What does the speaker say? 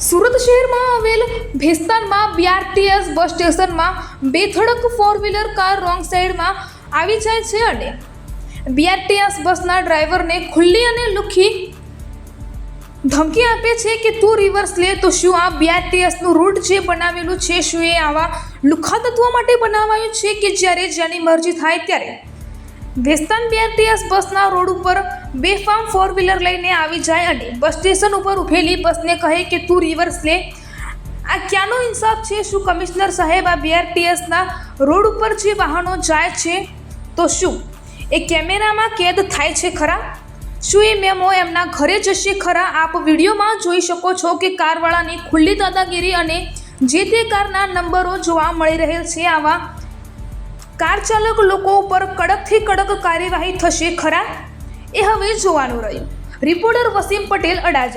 આવેલ ભેસ્તાનમાં BRTS bus સ્ટેશનમાં બેધડક ફોર વ્હીલર કાર રોંગ સાઈડમાં આવી જાય છે અને બીઆરટીએસ બસના ડ્રાઈવરને ખુલ્લી અને લુખી ધમકી આપે છે કે તું રિવર્સ લે તો શું આ બીઆરટીએસનું રૂટ જે બનાવેલું છે, શું એ આવા લુખા તત્વો માટે બનાવાયું છે કે જ્યારે જેની મરજી થાય ત્યારે? વેસ્તાન બીઆરટીએસ બસના રોડ ઉપર બેફામ ફોર વ્હીલર લઈને આવી જાય અને બસ સ્ટેશન ઉપર ઊભેલી બસને કહે કે તું રિવર્સ લે. આ ક્યાંનો ઇન્સાફ છે? શું કમિશનર સાહેબ આ બીઆરટીએસના રોડ ઉપર જે વાહનો જાય છે? તો શું? એ કેમેરામાં કેદ થાય છે ખરા? શું એ મેમો એમના ઘરે જશે ખરા? આપ વિડીયોમાં જોઈ શકો છો કે કારવાળાની ખુલ્લી દાદાગીરી અને જે તે કારના નંબરો જોવા મળી રહેલ છે આવા કાર ચાલક લોકો ઉપર કડકથી કડક કાર્યવાહી થશે ખરા? એ હવે જોવાનું રહ્યું. રિપોર્ટર વસીમ પટેલ અડાજણ.